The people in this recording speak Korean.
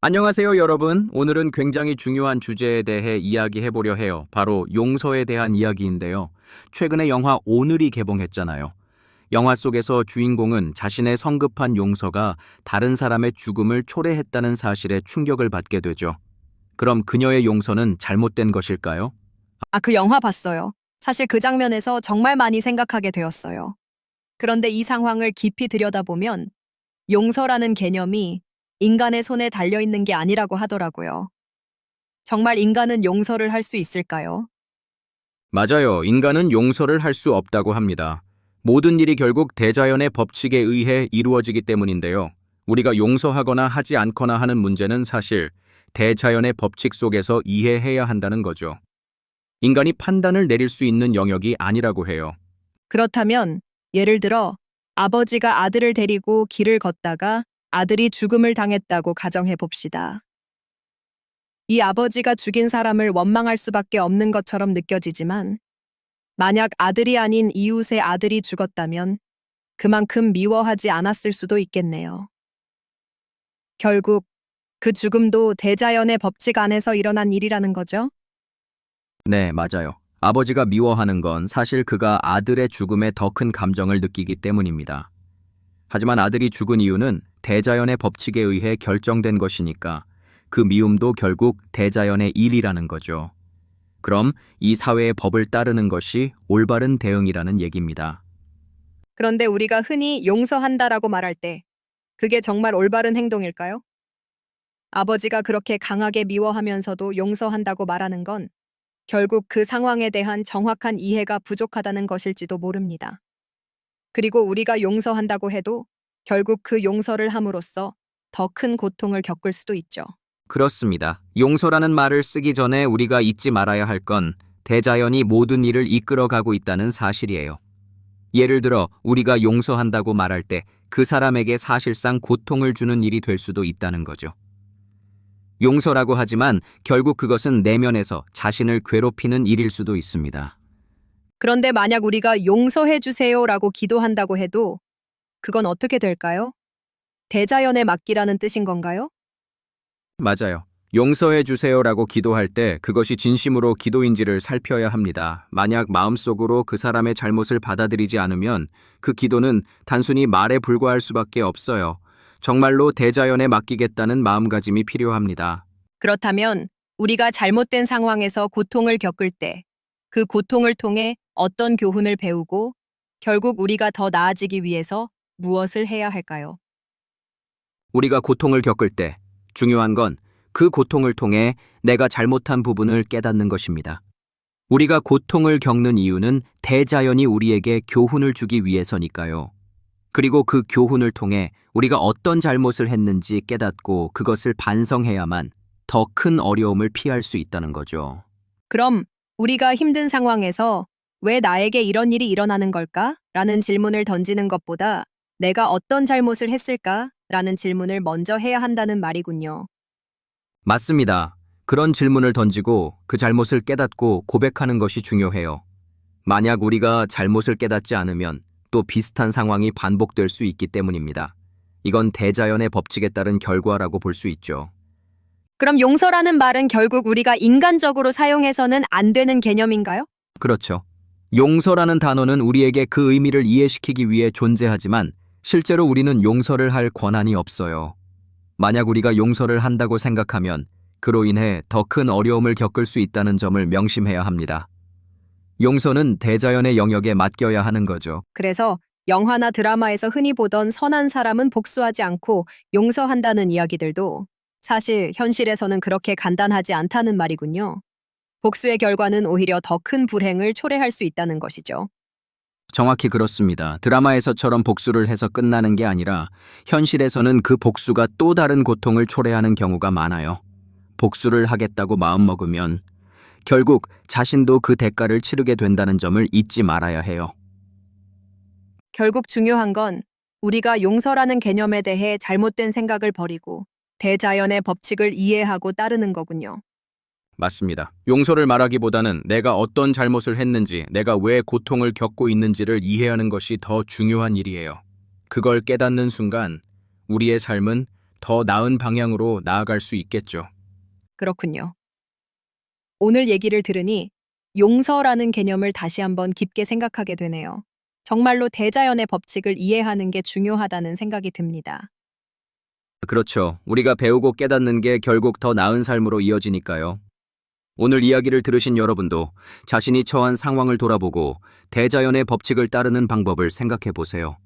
안녕하세요, 여러분. 오늘은 굉장히 중요한 주제에 대해 이야기해 보려 해요. 바로 용서에 대한 이야기인데요. 최근에 영화 오늘이 개봉했잖아요. 영화 속에서 주인공은 자신의 성급한 용서가 다른 사람의 죽음을 초래했다는 사실에 충격을 받게 되죠. 그럼 그녀의 용서는 잘못된 것일까요? 아, 그 영화 봤어요. 사실 그 장면에서 정말 많이 생각하게 되었어요. 그런데 이 상황을 깊이 들여다보면 용서라는 개념이 인간의 손에 달려있는 게 아니라고 하더라고요. 정말 인간은 용서를 할 수 있을까요? 맞아요. 인간은 용서를 할 수 없다고 합니다. 모든 일이 결국 대자연의 법칙에 의해 이루어지기 때문인데요. 우리가 용서하거나 하지 않거나 하는 문제는 사실 대자연의 법칙 속에서 이해해야 한다는 거죠. 인간이 판단을 내릴 수 있는 영역이 아니라고 해요. 그렇다면 예를 들어 아버지가 아들을 데리고 길을 걷다가 아들이 죽음을 당했다고 가정해 봅시다. 이 아버지가 죽인 사람을 원망할 수밖에 없는 것처럼 느껴지지만 만약 아들이 아닌 이웃의 아들이 죽었다면 그만큼 미워하지 않았을 수도 있겠네요. 결국 그 죽음도 대자연의 법칙 안에서 일어난 일이라는 거죠. 네, 맞아요. 아버지가 미워하는 건 사실 그가 아들의 죽음에 더 큰 감정을 느끼기 때문입니다. 하지만 아들이 죽은 이유는 대자연의 법칙에 의해 결정된 것이니까 그 미움도 결국 대자연의 일이라는 거죠. 그럼 이 사회의 법을 따르는 것이 올바른 대응이라는 얘기입니다. 그런데 우리가 흔히 용서한다라고 말할 때 그게 정말 올바른 행동일까요? 아버지가 그렇게 강하게 미워하면서도 용서한다고 말하는 건 결국 그 상황에 대한 정확한 이해가 부족하다는 것일지도 모릅니다. 그리고 우리가 용서한다고 해도 결국 그 용서를 함으로써 더 큰 고통을 겪을 수도 있죠. 그렇습니다. 용서라는 말을 쓰기 전에 우리가 잊지 말아야 할 건 대자연이 모든 일을 이끌어가고 있다는 사실이에요. 예를 들어 우리가 용서한다고 말할 때 그 사람에게 사실상 고통을 주는 일이 될 수도 있다는 거죠. 용서라고 하지만 결국 그것은 내면에서 자신을 괴롭히는 일일 수도 있습니다. 그런데 만약 우리가 용서해 주세요라고 기도한다고 해도 그건 어떻게 될까요? 대자연에 맡기라는 뜻인 건가요? 맞아요. 용서해 주세요라고 기도할 때 그것이 진심으로 기도인지를 살펴야 합니다. 만약 마음속으로 그 사람의 잘못을 받아들이지 않으면 그 기도는 단순히 말에 불과할 수밖에 없어요. 정말로 대자연에 맡기겠다는 마음가짐이 필요합니다. 그렇다면 우리가 잘못된 상황에서 고통을 겪을 때 그 고통을 통해 어떤 교훈을 배우고 결국 우리가 더 나아지기 위해서 무엇을 해야 할까요? 우리가 고통을 겪을 때 중요한 건 그 고통을 통해 내가 잘못한 부분을 깨닫는 것입니다. 우리가 고통을 겪는 이유는 대자연이 우리에게 교훈을 주기 위해서니까요. 그리고 그 교훈을 통해 우리가 어떤 잘못을 했는지 깨닫고 그것을 반성해야만 더 큰 어려움을 피할 수 있다는 거죠. 그럼 우리가 힘든 상황에서 왜 나에게 이런 일이 일어나는 걸까? 라는 질문을 던지는 것보다 내가 어떤 잘못을 했을까? 라는 질문을 먼저 해야 한다는 말이군요. 맞습니다. 그런 질문을 던지고 그 잘못을 깨닫고 고백하는 것이 중요해요. 만약 우리가 잘못을 깨닫지 않으면 또 비슷한 상황이 반복될 수 있기 때문입니다. 이건 대자연의 법칙에 따른 결과라고 볼 수 있죠. 그럼 용서라는 말은 결국 우리가 인간적으로 사용해서는 안 되는 개념인가요? 그렇죠. 용서라는 단어는 우리에게 그 의미를 이해시키기 위해 존재하지만 실제로 우리는 용서를 할 권한이 없어요. 만약 우리가 용서를 한다고 생각하면 그로 인해 더 큰 어려움을 겪을 수 있다는 점을 명심해야 합니다. 용서는 대자연의 영역에 맡겨야 하는 거죠. 그래서 영화나 드라마에서 흔히 보던 선한 사람은 복수하지 않고 용서한다는 이야기들도 사실 현실에서는 그렇게 간단하지 않다는 말이군요. 복수의 결과는 오히려 더 큰 불행을 초래할 수 있다는 것이죠. 정확히 그렇습니다. 드라마에서처럼 복수를 해서 끝나는 게 아니라 현실에서는 그 복수가 또 다른 고통을 초래하는 경우가 많아요. 복수를 하겠다고 마음먹으면 결국 자신도 그 대가를 치르게 된다는 점을 잊지 말아야 해요. 결국 중요한 건 우리가 용서라는 개념에 대해 잘못된 생각을 버리고 대자연의 법칙을 이해하고 따르는 거군요. 맞습니다. 용서를 말하기보다는 내가 어떤 잘못을 했는지, 내가 왜 고통을 겪고 있는지를 이해하는 것이 더 중요한 일이에요. 그걸 깨닫는 순간 우리의 삶은 더 나은 방향으로 나아갈 수 있겠죠. 그렇군요. 오늘 얘기를 들으니 용서라는 개념을 다시 한번 깊게 생각하게 되네요. 정말로 대자연의 법칙을 이해하는 게 중요하다는 생각이 듭니다. 그렇죠. 우리가 배우고 깨닫는 게 결국 더 나은 삶으로 이어지니까요. 오늘 이야기를 들으신 여러분도 자신이 처한 상황을 돌아보고 대자연의 법칙을 따르는 방법을 생각해 보세요.